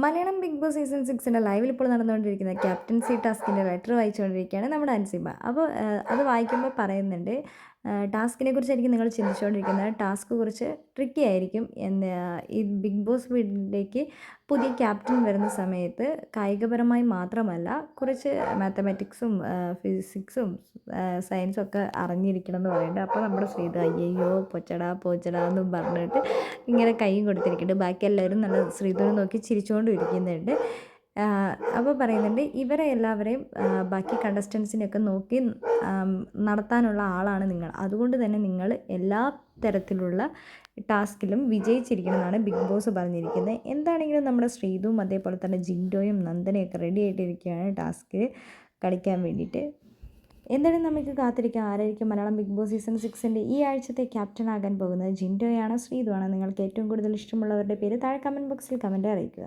Malayalam big Boss season സിക്സിന്റെ ലൈവിൽ ഇപ്പോൾ നടന്നുകൊണ്ടിരിക്കുന്ന ക്യാപ്റ്റൻസി ടാസ്കിന്റെ ലെറ്റർ വായിച്ചുകൊണ്ടിരിക്കുകയാണ് നമ്മുടെ അൻസിബ അപ്പോൾ അത് വായിക്കുമ്പോൾ പറയുന്നുണ്ട് ടാസ്കിനെ കുറിച്ചായിരിക്കും നിങ്ങൾ ചിന്തിച്ചുകൊണ്ടിരിക്കുന്നത്. ടാസ്ക് കുറച്ച് ട്രിക്കി ആയിരിക്കും. എന്ന് ഈ ബിഗ് ബോസ് വീട്ടിലേക്ക് പുതിയ ക്യാപ്റ്റൻ വരുന്ന സമയത്ത് കായികപരമായി മാത്രമല്ല കുറച്ച് മാത്തമാറ്റിക്സും ഫിസിക്സും സയൻസും ഒക്കെ അറിഞ്ഞിരിക്കണം എന്ന് പറയുന്നുണ്ട്. അപ്പോൾ നമ്മുടെ ശ്രീത അയ്യോ പൊച്ചടാ പോച്ചടാ എന്നും പറഞ്ഞിട്ട് ഇങ്ങനെ കൈയും കൊടുത്തിരിക്കുന്നുണ്ട്. ബാക്കി എല്ലാവരും നല്ല ശ്രീധനെ നോക്കി ചിരിച്ചുകൊണ്ടും ഇരിക്കുന്നുണ്ട് അപ്പോൾ പറയുന്നുണ്ട് ഇവരെ എല്ലാവരെയും ബാക്കി കണ്ടസ്റ്റൻസിനെയൊക്കെ നോക്കി നടത്താനുള്ള ആളാണ് നിങ്ങൾ. അതുകൊണ്ട് തന്നെ നിങ്ങൾ എല്ലാ തരത്തിലുള്ള ടാസ്കിലും വിജയിച്ചിരിക്കണമെന്നാണ് ബിഗ് ബോസ് പറഞ്ഞിരിക്കുന്നത്. എന്താണെങ്കിലും നമ്മുടെ ശ്രീതും അതേപോലെ തന്നെ ജിൻഡോയും നന്ദനയൊക്കെ റെഡി ആയിട്ടിരിക്കുകയാണ് ടാസ്ക് കളിക്കാൻ വേണ്ടിയിട്ട്. എന്തായാലും നമുക്ക് കാത്തിരിക്കാം. ആരായിരിക്കും മലയാളം ബിഗ് ബോസ് സീസൺ സിക്സിന്റെ ഈ ആഴ്ചത്തെ ക്യാപ്റ്റൻ ആകാൻ പോകുന്നത്? ജിൻഡോയാണോ ശ്രീതുവാണോ? നിങ്ങൾക്ക് ഏറ്റവും കൂടുതൽ ഇഷ്ടമുള്ളവരുടെ പേര് താഴെ കമന്റ് ബോക്സിൽ കമന്റ് അറിയിക്കുക.